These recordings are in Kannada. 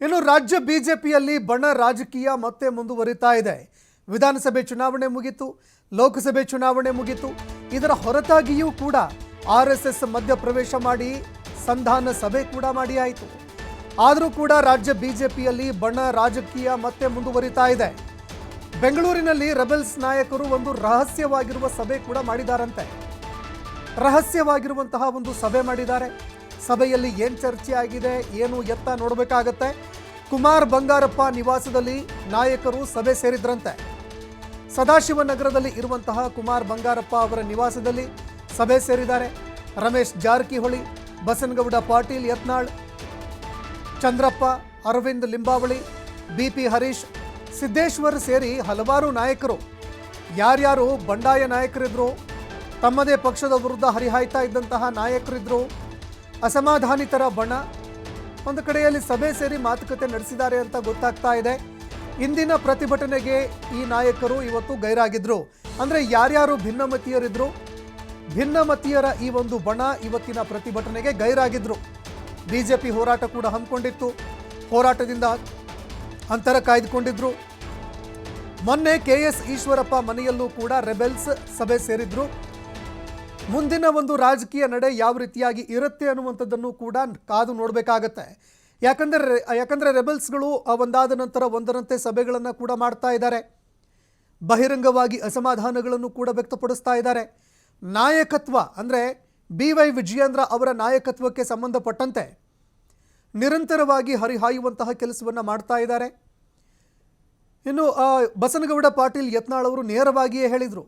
ಇನ್ನು ರಾಜ್ಯ ಬಿಜೆಪಿಯಲ್ಲಿ ಬಣ ರಾಜಕೀಯ ಮತ್ತೆ ಮುಂದುವರಿತಾ ಇದೆ. ವಿಧಾನಸಭೆ ಚುನಾವಣೆ ಮುಗಿತು, ಲೋಕಸಭೆ ಚುನಾವಣೆ ಮುಗಿತು. ಇದರ ಹೊರತಾಗಿಯೂ ಕೂಡ ಆರ್ ಎಸ್ ಎಸ್ ಮಧ್ಯಪ್ರವೇಶ ಮಾಡಿ, ಸಂಧಾನ ಸಭೆ ಕೂಡ ಮಾಡಿ ಆಯಿತು ಆದರೂ ಕೂಡ ರಾಜ್ಯ ಬಿಜೆಪಿಯಲ್ಲಿ ಬಣ ರಾಜಕೀಯ ಮತ್ತೆ ಮುಂದುವರಿತಾ ಇದೆ. ಬೆಂಗಳೂರಿನಲ್ಲಿ ರೆಬೆಲ್ಸ್ ನಾಯಕರು ಒಂದು ರಹಸ್ಯವಾಗಿರುವ ಸಭೆ ಕೂಡ ಮಾಡಿದಾರಂತೆ. ರಹಸ್ಯವಾಗಿರುವಂತಹ ಒಂದು ಸಭೆ ಮಾಡಿದ್ದಾರೆ. ಸಭೆಯಲ್ಲಿ ಏನು ಚರ್ಚೆ ಆಗಿದೆ, ಏನು ಎತ್ತ ನೋಡಬೇಕಾಗತ್ತೆ. ಕುಮಾರ್ ಬಂಗಾರಪ್ಪ ನಿವಾಸದಲ್ಲಿ ನಾಯಕರು ಸಭೆ ಸೇರಿದ್ರಂತೆ. ಸದಾಶಿವನಗರದಲ್ಲಿ ಇರುವಂತಹ ಕುಮಾರ್ ಬಂಗಾರಪ್ಪ ಅವರ ನಿವಾಸದಲ್ಲಿ ಸಭೆ ಸೇರಿದ್ದಾರೆ. ರಮೇಶ್ ಜಾರಕಿಹೊಳಿ, ಬಸನಗೌಡ ಪಾಟೀಲ್ ಯತ್ನಾಳ್, ಚಂದ್ರಪ್ಪ, ಅರವಿಂದ್ ಲಿಂಬಾವಳಿ, ಬಿಪಿ ಹರೀಶ್, ಸಿದ್ದೇಶ್ವರ್ ಸೇರಿ ಹಲವಾರು ನಾಯಕರು. ಯಾರ್ಯಾರು ಬಂಡಾಯ ನಾಯಕರಿದ್ರು, ತಮ್ಮದೇ ಪಕ್ಷದ ವಿರುದ್ಧ ಹರಿಹಾಯ್ತಾ ಇದ್ದಂತಹ ನಾಯಕರಿದ್ರು ಅಸಮಾಧಾನಿತರ ಬಣ. ಒಂದು ಕಡೆಯಲ್ಲಿ ಸಭೆ ಸೇರಿ ಮಾತುಕತೆ ನಡೆಸಿದ್ದಾರೆ ಅಂತ ಗೊತ್ತಾಗ್ತಾ ಇದೆ. ಇಂದಿನ ಪ್ರತಿಭಟನೆಗೆ ಈ ನಾಯಕರು ಇವತ್ತು ಗೈರಾಗಿದ್ರು. ಅಂದರೆ ಯಾರ್ಯಾರು ಭಿನ್ನಮತೀಯರಿದ್ರು? ಭಿನ್ನಮತೀಯರ ಈ ಒಂದು ಬಣ ಇವತ್ತಿನ ಪ್ರತಿಭಟನೆಗೆ ಗೈರಾಗಿದ್ರು. ಬಿಜೆಪಿ ಹೋರಾಟ ಕೂಡ ಹಮ್ಮಿಕೊಂಡಿತ್ತು. ಹೋರಾಟದಿಂದ ಅಂತರ ಕಾಯ್ದುಕೊಂಡಿದ್ರು. ಮೊನ್ನೆ ಕೆ ಎಸ್ ಈಶ್ವರಪ್ಪ ಮನೆಯಲ್ಲೂ ಕೂಡ ರೆಬೆಲ್ಸ್ ಸಭೆ ಸೇರಿದ್ರು. ಮುಂದಿನ ಒಂದು ರಾಜಕೀಯ ನಡೆ ಯಾವ ರೀತಿಯಾಗಿ ಇರುತ್ತೆ ಅನ್ನುವಂಥದ್ದನ್ನು ಕೂಡ ಕಾದು ನೋಡಬೇಕಾಗತ್ತೆ. ಯಾಕಂದರೆ ಯಾಕಂದರೆ ರೆಬಲ್ಸ್ಗಳು ಒಂದಾದ ನಂತರ ಒಂದರಂತೆ ಸಭೆಗಳನ್ನು ಕೂಡ ಮಾಡ್ತಾ ಇದ್ದಾರೆ. ಬಹಿರಂಗವಾಗಿ ಅಸಮಾಧಾನಗಳನ್ನು ಕೂಡ ವ್ಯಕ್ತಪಡಿಸ್ತಾ ಇದ್ದಾರೆ. ನಾಯಕತ್ವ ಅಂದರೆ ಬಿ ವೈ ವಿಜಯೇಂದ್ರ ಅವರ ನಾಯಕತ್ವಕ್ಕೆ ಸಂಬಂಧಪಟ್ಟಂತೆ ನಿರಂತರವಾಗಿ ಹರಿಹಾಯುವಂತಹ ಕೆಲಸವನ್ನು ಮಾಡ್ತಾ ಇದ್ದಾರೆ. ಇನ್ನು ಬಸನಗೌಡ ಪಾಟೀಲ್ ಯತ್ನಾಳ್ ಅವರು ನೇರವಾಗಿಯೇ ಹೇಳಿದರು.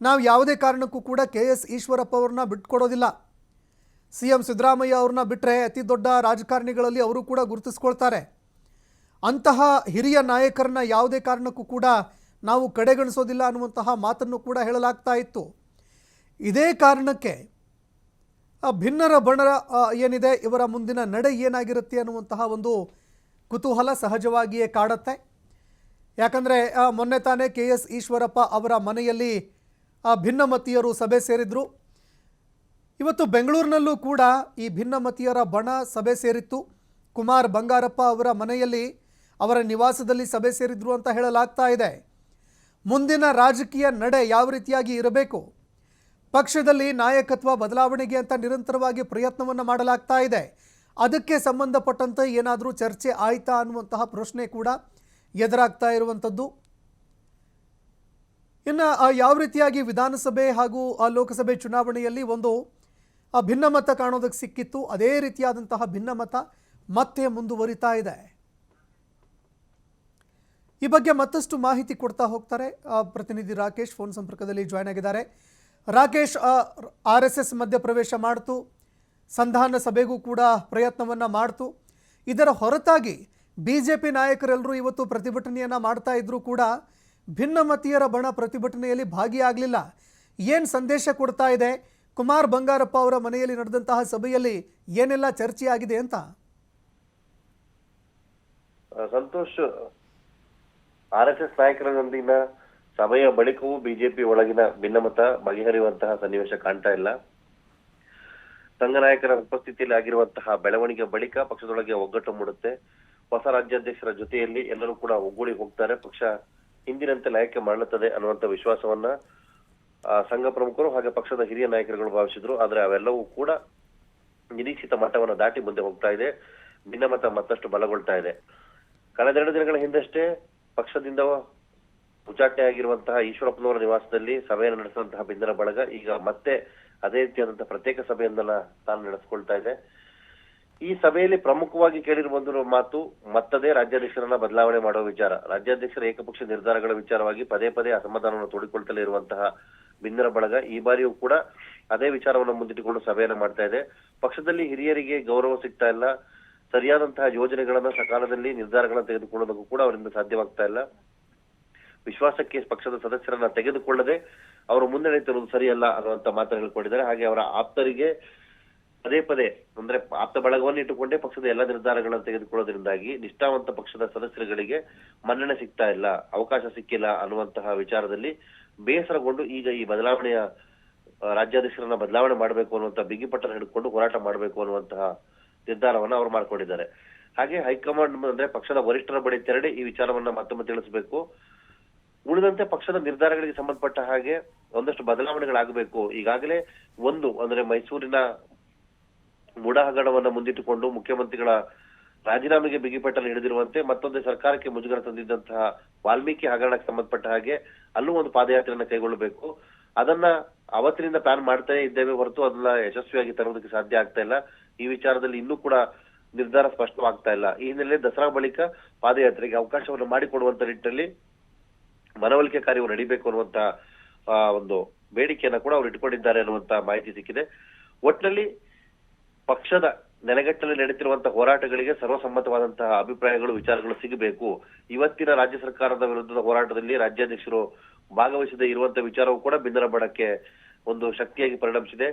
ನಾವು ಯಾವುದೇ ಕಾರಣಕ್ಕೂ ಕೂಡ ಕೆ ಎಸ್ ಈಶ್ವರಪ್ಪ ಅವ್ರನ್ನ ಬಿಟ್ಕೊಡೋದಿಲ್ಲ. ಸಿ ಎಂ ಸಿದ್ದರಾಮಯ್ಯ ಅವ್ರನ್ನ ಬಿಟ್ಟರೆ ಅತಿ ದೊಡ್ಡ ರಾಜಕಾರಣಿಗಳಲ್ಲಿ ಅವರು ಕೂಡ ಗುರುತಿಸ್ಕೊಳ್ತಾರೆ. ಅಂತಹ ಹಿರಿಯ ನಾಯಕರನ್ನ ಯಾವುದೇ ಕಾರಣಕ್ಕೂ ಕೂಡ ನಾವು ಕಡೆಗಣಿಸೋದಿಲ್ಲ ಅನ್ನುವಂತಹ ಮಾತನ್ನು ಕೂಡ ಹೇಳಲಾಗ್ತಾ ಇತ್ತು. ಇದೇ ಕಾರಣಕ್ಕೆ ಭಿನ್ನರ ಬಣರ ಏನಿದೆ, ಇವರ ಮುಂದಿನ ನಡೆ ಏನಾಗಿರುತ್ತೆ ಅನ್ನುವಂತಹ ಒಂದು ಕುತೂಹಲ ಸಹಜವಾಗಿಯೇ ಕಾಡತ್ತೆ. ಯಾಕಂದರೆ ಮೊನ್ನೆ ತಾನೇ ಕೆ ಎಸ್ ಈಶ್ವರಪ್ಪ ಅವರ ಮನೆಯಲ್ಲಿ ಆ, ಭಿನ್ನಮತೀಯರು ಸಭೆ ಸೇರಿದ್ರು. ಇವತ್ತು ಬೆಂಗಳೂರಿನಲ್ಲೂ ಕೂಡ ಈ ಭಿನ್ನಮತೀಯರ ಬಣ ಸಭೆ ಸೇರಿತ್ತು. ಕುಮಾರ್ ಬಂಗಾರಪ್ಪ ಅವರ ಮನೆಯಲ್ಲಿ ಅವರ ನಿವಾಸದಲ್ಲಿ ಸಭೆ ಸೇರಿದ್ರು ಅಂತ ಹೇಳಲಾಗ್ತಾ ಇದೆ. ಮುಂದಿನ ರಾಜಕೀಯ ನಡೆ ಯಾವ ರೀತಿಯಾಗಿ ಇರಬೇಕು? ಪಕ್ಷದಲ್ಲಿ ನಾಯಕತ್ವ ಬದಲಾವಣೆಗೆ ಅಂತ ನಿರಂತರವಾಗಿ ಪ್ರಯತ್ನವನ್ನು ಮಾಡಲಾಗ್ತಾ ಇದೆ. ಅದಕ್ಕೆ ಸಂಬಂಧಪಟ್ಟಂತೆ ಏನಾದರೂ ಚರ್ಚೆ ಆಯಿತಾ ಅನ್ನುವಂತಹ ಪ್ರಶ್ನೆ ಕೂಡ ಎದುರಾಗ್ತಾ ಇರುವಂಥದ್ದು ಇನ್ನು ಯಾವ ರೀತಿಯಾಗಿ ವಿಧಾನಸಭೆ ಹಾಗೂ ಲೋಕಸಭೆ ಚುನಾವಣೆಯಲ್ಲಿ ಒಂದು ಭಿನ್ನಮತ ಕಾಣೋದಕ್ಕೆ ಸಿಕ್ಕಿತ್ತು, ಅದೇ ರೀತಿಯಾದಂತಹ ಭಿನ್ನಮತ ಮತ್ತೆ ಮುಂದುವರಿತಾ ಇದೆ. ಈ ಬಗ್ಗೆ ಮತ್ತಷ್ಟು ಮಾಹಿತಿ ಕೊಡ್ತಾ ಹೋಗ್ತಾರೆ ಪ್ರತಿನಿಧಿ ರಾಕೇಶ್, ಫೋನ್ ಸಂಪರ್ಕದಲ್ಲಿ ಜಾಯ್ನ್ ಆಗಿದ್ದಾರೆ. ರಾಕೇಶ್ ಆರ್ ಎಸ್ ಎಸ್ ಮಧ್ಯಪ್ರವೇಶ ಮಾಡ್ತು, ಸಂಧಾನ ಸಭೆಗೂ ಕೂಡ ಪ್ರಯತ್ನವನ್ನು ಮಾಡ್ತು. ಇದರ ಹೊರತಾಗಿ ಬಿ ಜೆ ಪಿ ನಾಯಕರೆಲ್ಲರೂ ಇವತ್ತು ಪ್ರತಿಭಟನೆಯನ್ನು ಮಾಡ್ತಾ ಇದ್ರೂ ಕೂಡ ಭಿನ್ನಮತೀಯರ ಬಣ ಪ್ರತಿಭಟನೆಯಲ್ಲಿ ಭಾಗಿಯಾಗಲಿಲ್ಲ. ಏನು ಸಂದೇಶ ಕೊಡ್ತಾ ಇದೆ? ಕುಮಾರ್ ಬಂಗಾರಪ್ಪ ಅವರ ಮನೆಯಲ್ಲಿ ನಡೆದಂತಹ ಸಭೆಯಲ್ಲಿ ಏನೆಲ್ಲ ಚರ್ಚೆ ಆಗಿದೆ ಅಂತ ಸಂತೋಷ್, ಆರ್ ಎಸ್ ಎಸ್ ನಾಯಕರೊಂದಿಗಿನ ಸಭೆಯ ಬಳಿಕವೂ ಬಿಜೆಪಿ ಒಳಗಿನ ಭಿನ್ನಮತ ಬಗೆಹರಿಯುವಂತಹ ಸನ್ನಿವೇಶ ಕಾಣ್ತಾ ಇಲ್ಲ. ಸಂಘ ನಾಯಕರ ಉಪಸ್ಥಿತಿಯಲ್ಲಿ ಆಗಿರುವಂತಹ ಬೆಳವಣಿಗೆ ಬಳಿಕ ಪಕ್ಷದೊಳಗೆ ಒಗ್ಗಟ್ಟು ಮೂಡುತ್ತೆ. ಹೊಸ ರಾಜ್ಯಾಧ್ಯಕ್ಷರ ಜೊತೆಯಲ್ಲಿ ಎಲ್ಲರೂ ಕೂಡ ಒಗ್ಗೂಡಿ ಹೋಗ್ತಾರೆ. ಪಕ್ಷ ಹಿಂದಿನಂತೆ ಲಯಕ್ಕೆ ಮರಳುತ್ತದೆ ಅನ್ನುವಂತ ವಿಶ್ವಾಸವನ್ನ ಸಂಘ ಪ್ರಮುಖರು ಹಾಗೆ ಪಕ್ಷದ ಹಿರಿಯ ನಾಯಕರುಗಳು ಭಾವಿಸಿದ್ರು. ಆದ್ರೆ ಅವೆಲ್ಲವೂ ಕೂಡ ನಿರೀಕ್ಷಿತ ಮಟ್ಟವನ್ನು ದಾಟಿ ಮುಂದೆ ಹೋಗ್ತಾ ಇದೆ. ಭಿನ್ನಮತ ಮತ್ತಷ್ಟು ಬಲಗೊಳ್ತಾ ಇದೆ. ಕಳೆದೆರಡು ದಿನಗಳ ಹಿಂದಷ್ಟೇ ಪಕ್ಷದಿಂದ ಉಚ್ಚಾಟನೆ ಆಗಿರುವಂತಹ ಈಶ್ವರಪ್ಪನವರ ನಿವಾಸದಲ್ಲಿ ಸಭೆಯನ್ನು ನಡೆಸುವಂತಹ ಬಿಂದನ ಬಳಗ ಈಗ ಮತ್ತೆ ಅದೇ ರೀತಿಯಾದಂತಹ ಪ್ರತ್ಯೇಕ ಸಭೆಯನ್ನ ತಾನು ನಡೆಸ್ಕೊಳ್ತಾ ಇದೆ. ಈ ಸಭೆಯಲ್ಲಿ ಪ್ರಮುಖವಾಗಿ ಕೇಳಿರುವ ಮಾತು ಮತ್ತದೇ ರಾಜ್ಯಾಧ್ಯಕ್ಷರನ್ನ ಬದಲಾವಣೆ ಮಾಡುವ ವಿಚಾರ. ರಾಜ್ಯಾಧ್ಯಕ್ಷರ ಏಕಪಕ್ಷ ನಿರ್ಧಾರಗಳ ವಿಚಾರವಾಗಿ ಪದೇ ಪದೇ ಅಸಮಾಧಾನವನ್ನು ತೋಡಿಕೊಳ್ತಲೇ ಇರುವಂತಹ ಬಿಂದಿನ ಬಳಗ. ಈ ಬಾರಿಯೂ ಕೂಡ ಅದೇ ವಿಚಾರವನ್ನು ಮುಂದಿಟ್ಟುಕೊಂಡು ಸಭೆಯನ್ನು ಮಾಡ್ತಾ ಇದೆ. ಪಕ್ಷದಲ್ಲಿ ಹಿರಿಯರಿಗೆ ಗೌರವ ಸಿಗ್ತಾ ಇಲ್ಲ. ಸರಿಯಾದಂತಹ ಯೋಜನೆಗಳನ್ನ ಸಕಾಲದಲ್ಲಿ ನಿರ್ಧಾರಗಳನ್ನು ತೆಗೆದುಕೊಳ್ಳೋದಕ್ಕೂ ಕೂಡ ಅವರಿಂದ ಸಾಧ್ಯವಾಗ್ತಾ ಇಲ್ಲ. ವಿಶ್ವಾಸಕ್ಕೆ ಪಕ್ಷದ ಸದಸ್ಯರನ್ನ ತೆಗೆದುಕೊಳ್ಳದೆ ಅವರು ಮುನ್ನಡೆಯುತ್ತಿರುವುದು ಸರಿಯಲ್ಲ ಅನ್ನುವಂತ ಮಾತನ್ನು ಹೇಳ್ಕೊಂಡಿದ್ದಾರೆ ಹಾಗೆ ಅವರ ಆಪ್ತರಿಗೆ ಪದೇ ಪದೇ, ಅಂದ್ರೆ ಆಪ್ತ ಬಳಗವನ್ನು ಇಟ್ಟುಕೊಂಡೇ ಪಕ್ಷದ ಎಲ್ಲ ನಿರ್ಧಾರಗಳನ್ನು ತೆಗೆದುಕೊಳ್ಳೋದ್ರಿಂದಾಗಿ ನಿಷ್ಠಾವಂತ ಪಕ್ಷದ ಸದಸ್ಯರುಗಳಿಗೆ ಮನ್ನಣೆ ಸಿಗ್ತಾ ಇಲ್ಲ, ಅವಕಾಶ ಸಿಕ್ಕಿಲ್ಲ ಅನ್ನುವಂತಹ ವಿಚಾರದಲ್ಲಿ ಬೇಸರಗೊಂಡು ಈಗ ಈ ಬದಲಾವಣೆಯ ರಾಜ್ಯಾಧ್ಯಕ್ಷರನ್ನ ಬದಲಾವಣೆ ಮಾಡಬೇಕು ಅನ್ನುವಂತ ಬಿಗಿಪಟ್ಟನ್ನು ಹಿಡ್ಕೊಂಡು ಹೋರಾಟ ಮಾಡಬೇಕು ಅನ್ನುವಂತಹ ನಿರ್ಧಾರವನ್ನ ಅವರು ಮಾಡ್ಕೊಂಡಿದ್ದಾರೆ. ಹಾಗೆ ಹೈಕಮಾಂಡ್ ಅಂದ್ರೆ ಪಕ್ಷದ ವರಿಷ್ಠರ ಬಳಿ ತೆರಳಿ ಈ ವಿಚಾರವನ್ನ ಮತ್ತೊಮ್ಮೆ ತಿಳಿಸಬೇಕು. ಉಳಿದಂತೆ ಪಕ್ಷದ ನಿರ್ಧಾರಗಳಿಗೆ ಸಂಬಂಧಪಟ್ಟ ಹಾಗೆ ಒಂದಷ್ಟು ಬದಲಾವಣೆಗಳಾಗಬೇಕು. ಈಗಾಗಲೇ ಒಂದು, ಅಂದ್ರೆ ಮೈಸೂರಿನ ಮೂಡ ಹಗರಣವನ್ನು ಮುಂದಿಟ್ಟುಕೊಂಡು ಮುಖ್ಯಮಂತ್ರಿಗಳ ರಾಜೀನಾಮೆಗೆ ಬಿಗಿಪಟ್ಟಲು ಹಿಡಿದಿರುವಂತೆ ಮತ್ತೊಂದು ಸರ್ಕಾರಕ್ಕೆ ಮುಜುಗರ ತಂದಿದ್ದಂತಹ ವಾಲ್ಮೀಕಿ ಹಗರಣಕ್ಕೆ ಸಂಬಂಧಪಟ್ಟ ಹಾಗೆ ಅಲ್ಲೂ ಒಂದು ಪಾದಯಾತ್ರೆಯನ್ನು ಕೈಗೊಳ್ಳಬೇಕು. ಅದನ್ನ ಅವತ್ತಿನಿಂದ ಪ್ಲಾನ್ ಮಾಡ್ತಾ ಇದ್ದೇವೆ ಹೊರತು ಅದನ್ನ ಯಶಸ್ವಿಯಾಗಿ ತರುವುದಕ್ಕೆ ಸಾಧ್ಯ ಆಗ್ತಾ ಇಲ್ಲ. ಈ ವಿಚಾರದಲ್ಲಿ ಇನ್ನೂ ಕೂಡ ನಿರ್ಧಾರ ಸ್ಪಷ್ಟವಾಗ್ತಾ ಇಲ್ಲ. ಈ ಹಿನ್ನೆಲೆ ದಸರಾ ಬಳಿಕ ಪಾದಯಾತ್ರೆಗೆ ಅವಕಾಶವನ್ನು ಮಾಡಿಕೊಡುವಂತ ನಿಟ್ಟಿನಲ್ಲಿ ಮನವೊಲಿಕೆ ಕಾರ್ಯವು ನಡೀಬೇಕು ಅನ್ನುವಂತ ಒಂದು ಬೇಡಿಕೆಯನ್ನ ಕೂಡ ಅವರು ಇಟ್ಕೊಂಡಿದ್ದಾರೆ ಅನ್ನುವಂತ ಮಾಹಿತಿ ಸಿಕ್ಕಿದೆ. ಒಟ್ಟಿನಲ್ಲಿ ಪಕ್ಷದ ನೆಲೆಗಟ್ಟಲ್ಲಿ ನಡೀತಿರುವಂತಹ ಹೋರಾಟಗಳಿಗೆ ಸರ್ವಸಮ್ಮತವಾದಂತಹ ಅಭಿಪ್ರಾಯಗಳು, ವಿಚಾರಗಳು ಸಿಗಬೇಕು. ಇವತ್ತಿನ ರಾಜ್ಯ ಸರ್ಕಾರದ ವಿರುದ್ಧದ ಹೋರಾಟದಲ್ಲಿ ರಾಜ್ಯಾಧ್ಯಕ್ಷರು ಭಾಗವಹಿಸದೇ ಇರುವಂತಹ ವಿಚಾರವೂ ಕೂಡ ಬಿಂದರ ಬಡಕ್ಕೆ ಒಂದು ಶಕ್ತಿಯಾಗಿ ಪರಿಣಮಿಸಿದೆ.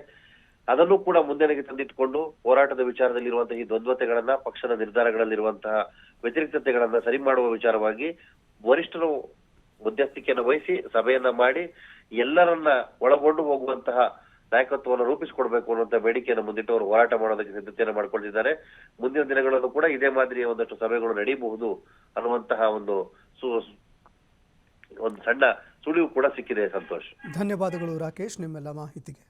ಅದನ್ನು ಕೂಡ ಮುಂದೆನೆಗೆ ತಂದಿಟ್ಟುಕೊಂಡು ಹೋರಾಟದ ವಿಚಾರದಲ್ಲಿ ಇರುವಂತಹ ಈ ದ್ವಂದ್ವತೆಗಳನ್ನ, ಪಕ್ಷದ ನಿರ್ಧಾರಗಳಲ್ಲಿರುವಂತಹ ವ್ಯತಿರಿಕ್ತತೆಗಳನ್ನ ಸರಿ ಮಾಡುವ ವಿಚಾರವಾಗಿ ವರಿಷ್ಠರು ಮಧ್ಯಸ್ಥಿಕೆಯನ್ನು ವಹಿಸಿ, ಸಭೆಯನ್ನ ಮಾಡಿ ಎಲ್ಲರನ್ನ ಒಳಗೊಂಡು ಹೋಗುವಂತಹ ನಾಯಕತ್ವವನ್ನು ರೂಪಿಸಿಕೊಡ್ಬೇಕು ಅನ್ನುವಂತ ಬೇಡಿಕೆಯನ್ನು ಮುಂದಿಟ್ಟು ಅವರು ಹೋರಾಟ ಮಾಡೋದಕ್ಕೆ ಸಿದ್ಧತೆಯನ್ನು ಮಾಡ್ಕೊಂಡಿದ್ದಾರೆ ಮುಂದಿನ ದಿನಗಳಲ್ಲೂ ಕೂಡ ಇದೇ ಮಾದರಿಯ ಒಂದಷ್ಟು ಸಭೆಗಳು ನಡೆಯಬಹುದು ಅನ್ನುವಂತಹ ಒಂದು ಒಂದು ಸಣ್ಣ ಸುಳಿವು ಕೂಡ ಸಿಕ್ಕಿದೆ, ಸಂತೋಷ್. ಧನ್ಯವಾದಗಳು ರಾಕೇಶ್, ನಿಮ್ಮೆಲ್ಲ ಮಾಹಿತಿಗೆ.